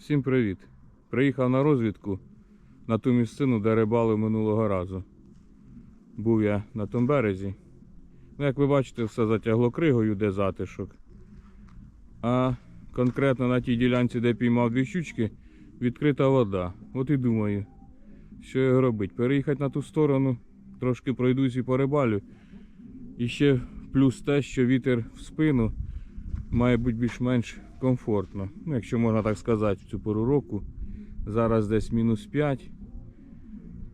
Всім привіт! Приїхав на розвідку на ту місцину, де рибали минулого разу. Був я на тому березі. Ну, як ви бачите, все затягло кригою, де затишок. А конкретно на тій ділянці, де піймав дві щучки, відкрита вода. От і думаю, що його робити. Переїхати на ту сторону, трошки пройдусь і порибалю. І ще плюс те, що вітер в спину має бути більш-менш комфортно. Ну, якщо можна так сказати, в цю пору року. Зараз десь мінус 5.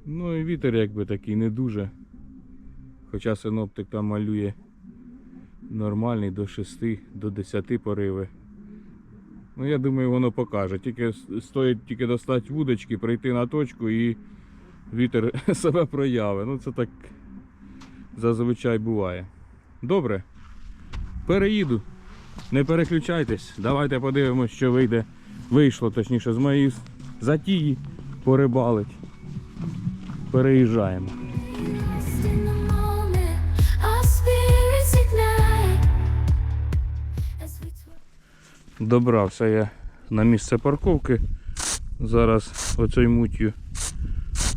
Ну і вітер якби такий не дуже. Хоча синоптик там малює нормальний до 6, до 10 пориви. Ну я думаю, воно покаже. Тільки стоїть тільки достати вудочки, прийти на точку і вітер себе проявить. Ну це так зазвичай буває. Добре. Переїду. Не переключайтесь, давайте подивимось, що вийде. Вийшло, точніше, з моєї затії порибалить. Переїжджаємо. Добрався я на місце парковки. Зараз оцей мутью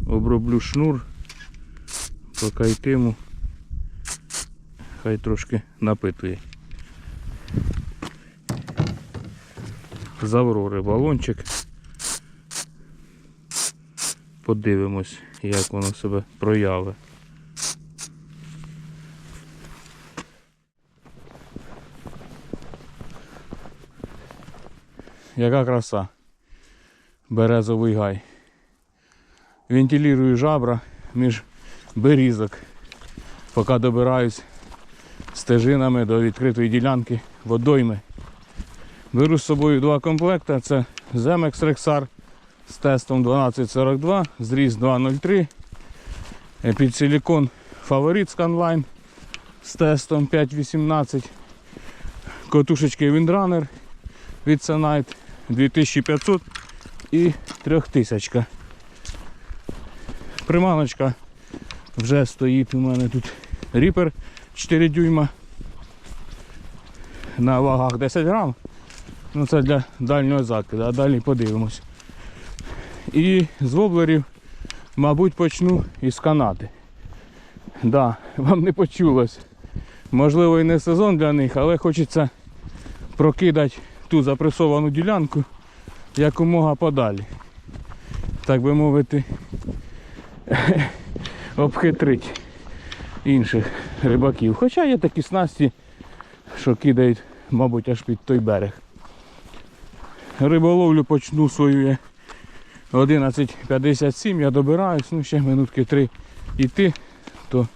оброблю шнур, поки йтиму. Хай трошки напитує. Заврори балончик. Подивимось, як воно себе проявить. Яка краса. Березовий гай. Вентилірую жабра між берізок, поки добираюсь стежинами до відкритої ділянки водойми. Беру з собою два комплекти. Це Zemex Rexar з тестом 1242, зріз 203. Е, Під силікон фаворит Scanline з тестом 518. Котушечки Windrunner від Sanite 2500 і 3000. Приманочка вже стоїть у мене тут ріпер 4 дюйма на вагах 10 грам. Ну це для дальнього закиду, а далі подивимось. І з воблерів, мабуть, почну із канати. Да, вам не почулось. Можливо і не сезон для них, але хочеться прокидати ту запресовану ділянку якомога подалі. Так би мовити, обхитрить інших рибаків. Хоча є такі снасті, що кидають, мабуть, аж під той берег. Риболовлю почну свою 11.57, я добираюсь, ну ще минутки 3 йти, то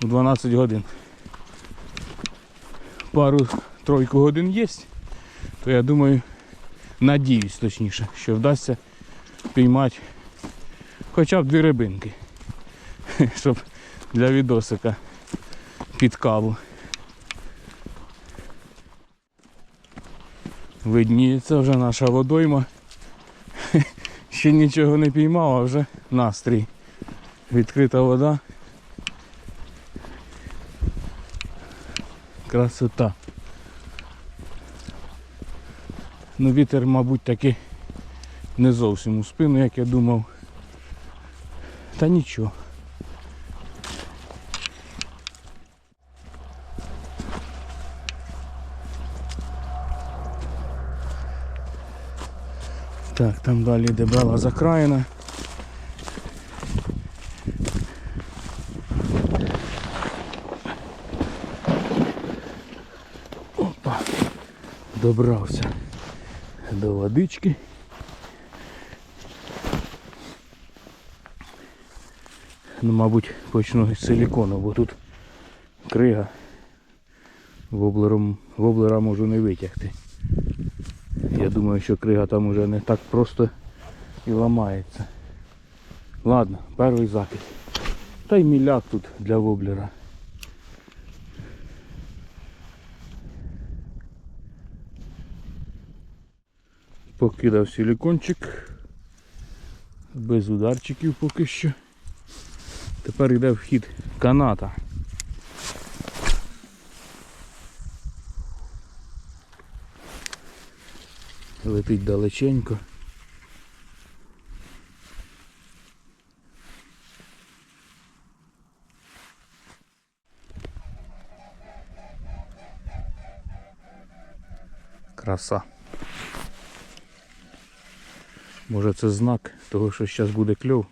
в 12 годин. Пару тройку годин є, то я думаю, надіюсь точніше, що вдасться піймати хоча б дві рибинки, щоб для відосика під каву. Видніється вже наша водойма. Ще нічого не піймав, а вже настрій. Відкрита вода. Красота. Ну вітер, мабуть, таки не зовсім у спину, як я думав. Та нічого. Так, там далі йде бела закраїна. Опа, добрався до водички. Ну, мабуть, почну з силікону, бо тут крига. Воблером, воблера можу не витягти. Я думаю, що крига там уже не так просто і ламається. Ладно, перший закид. Та й міляк тут для воблера. Покидав силікончик. Без ударчиків поки що. Тепер йде вхід каната. Летить далеченько. Краса. Може це знак того, що зараз буде кльов.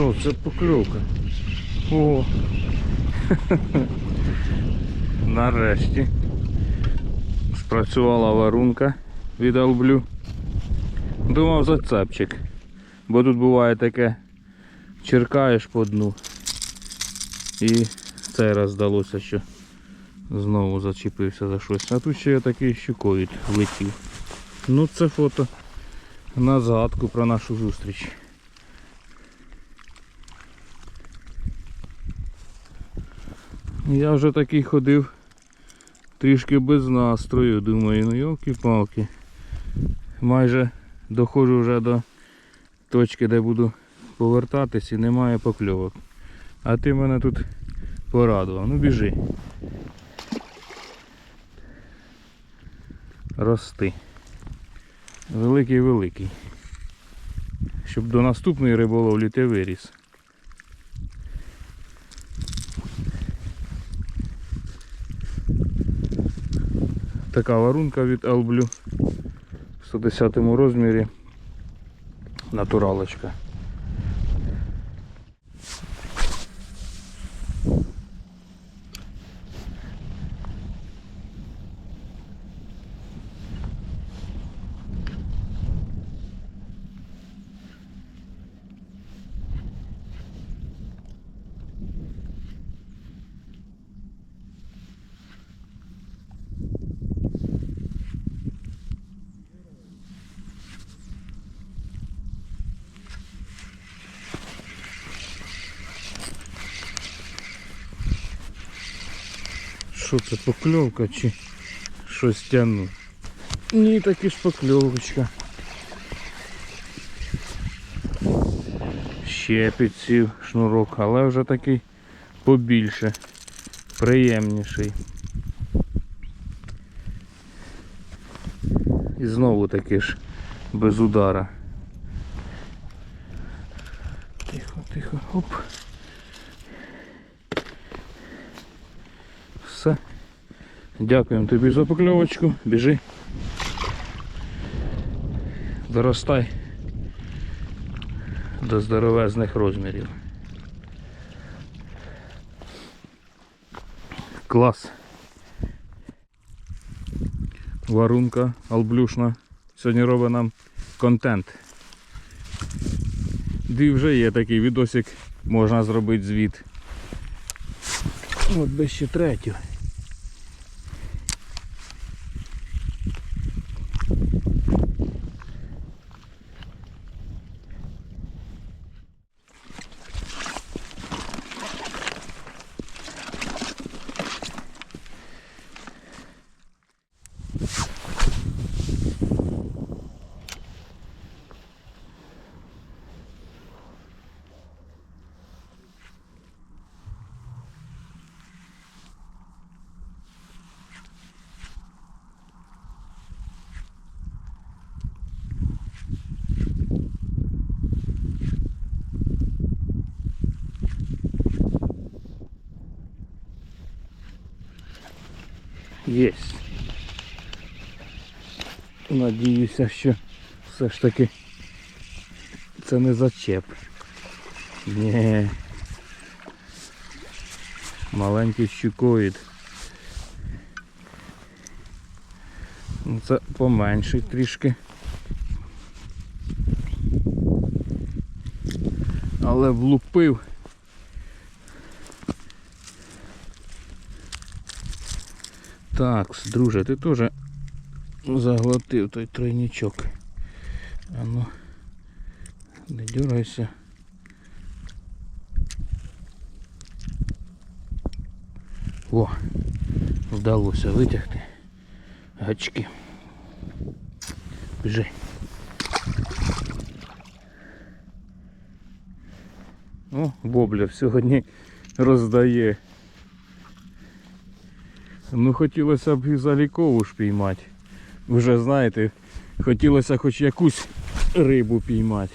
Що, це покльовка? О! Нарешті. Спрацювала варунка від алблю. Думав зацепчик. Бо тут буває таке, черкаєш по дну. І цей раз здалося, що знову зачепився за щось. А тут ще я такий щуковід влетів. Ну це фото на згадку про нашу зустріч. Я вже такий ходив трішки без настрою, думаю, ну йолки-палки. Майже доходжу вже до точки, де буду повертатись і немає покльовок. А ти мене тут порадував. Ну біжи. Рости. Великий великий. Щоб до наступної риболовлі ти виріс. Така варунка від Алблю в 110 розмірі. Натуралочка. Що це покльовка чи щось тягну? Ні, таки ж покльовочка. Ще підсів шнурок, але вже такий побільше, приємніший. І знову таки ж без удара. Тихо, тихо, оп. Все. Дякуємо тобі за покльовочку. Біжи. Доростай до здоровезних розмірів. Клас. Варунка алблюшна. Сьогодні робить нам контент. Дві вже є такий відосик, можна зробити звіт. От би ще третю. Єсть. Надіюся, що все ж таки це не зачеп. Ні. Маленький щукоїд. Ну, Це поменший трішки. Але влупив. Так, друже, ти теж заглотив той тройничок. А ну, не дергайся. О, вдалося витягти гачки. Біжи. О, Боблер сьогодні роздає. Ну хотілося б і залікову ж піймати. Вже знаєте, хотілося хоч якусь рибу піймати.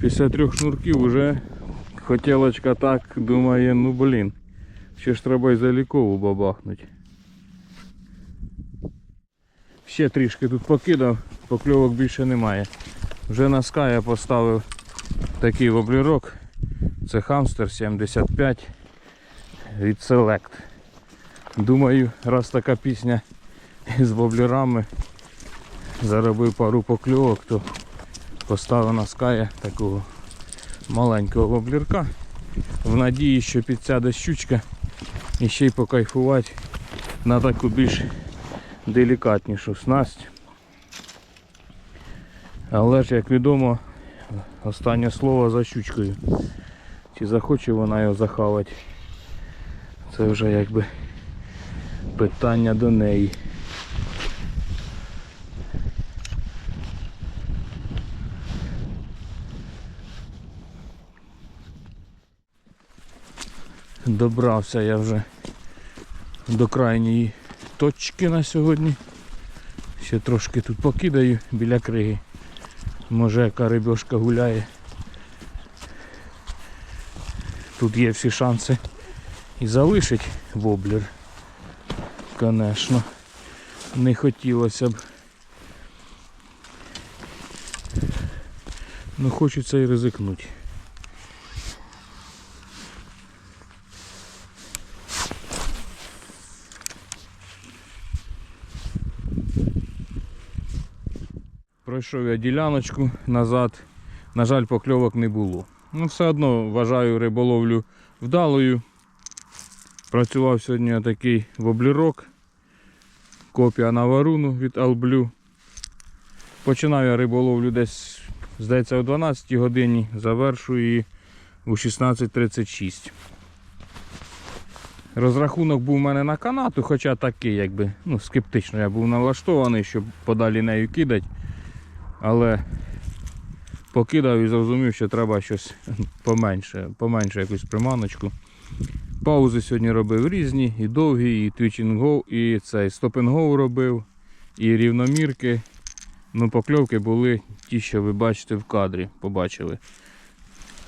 Після трьох шнурків вже хотілочка так думає, ну блін, ще ж треба й залікову бабахнуть. Ще трішки тут покидав, покльовок більше немає. Вже на Sky я поставив такий воблерок. Це хамстер 75 від Select. Думаю, раз така пісня з воблерами заробив пару покльовок, то поставив на Sky такого маленького воблерка. В надії, що підсяде щучка і ще й покайфувати на таку більш делікатнішу снасть. Але ж, як відомо, останнє слово за щучкою. Чи захоче вона його захавати, це вже якби питання до неї. Добрався я вже до крайньої точки на сьогодні. Ще трошки тут покидаю біля криги. Може яка рибешка гуляє. Тут є всі шанси і залишить воблер. Конечно. Не хотілося б. Ну хочеться і ризикнути. Пройшов я діляночку назад. На жаль, покльовок не було. Ну, все одно вважаю риболовлю вдалою. Працював сьогодні такий воблерок. Копія на варуну від Алблю. Починав я риболовлю десь, здається, о 12 годині, завершую її у 16.36. Розрахунок був у мене на канату, хоча такий, якби, ну, скептично я був налаштований, щоб подалі нею кидати. Але покидав і зрозумів, що треба щось поменше, поменше якусь приманочку. Паузи сьогодні робив різні, і довгі, і твічінг і цей стопінг робив, і рівномірки. Ну, покльовки були ті, що ви бачите в кадрі, побачили.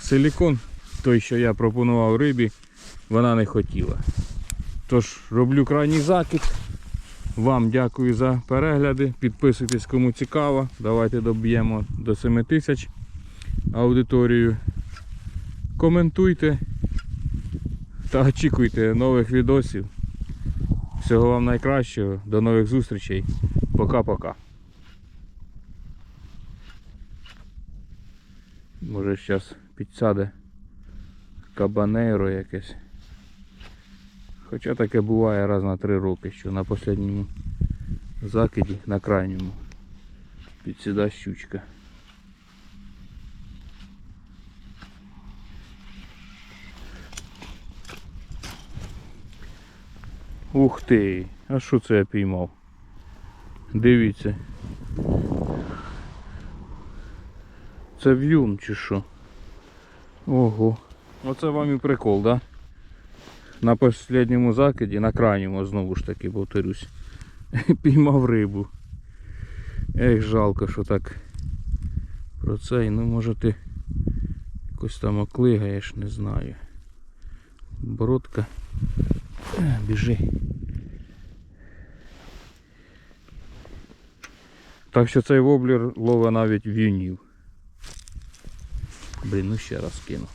Силікон, той, що я пропонував рибі, вона не хотіла. Тож роблю крайній закид. Вам дякую за перегляди. Підписуйтесь, кому цікаво. Давайте доб'ємо до 7 тисяч аудиторію. Коментуйте та очікуйте нових відосів. Всього вам найкращого. До нових зустрічей. Пока-пока. Може зараз підсяде кабанейро якесь. Хоча таке буває раз на три роки, що на останньому закиді, на крайньому, підсіда щучка. Ух ти! А що це я піймав? Дивіться. Це в'юн чи що? Ого. Оце вам і прикол, да? На останньому закиді, на крайньому знову ж таки, повторюсь, піймав рибу. Ех, жалко, що так про це. Ну може ти якось там оклигаєш, не знаю. Бородка. Біжи. Так що цей воблер ловить навіть в'юнів. Блін, ну ще раз кину.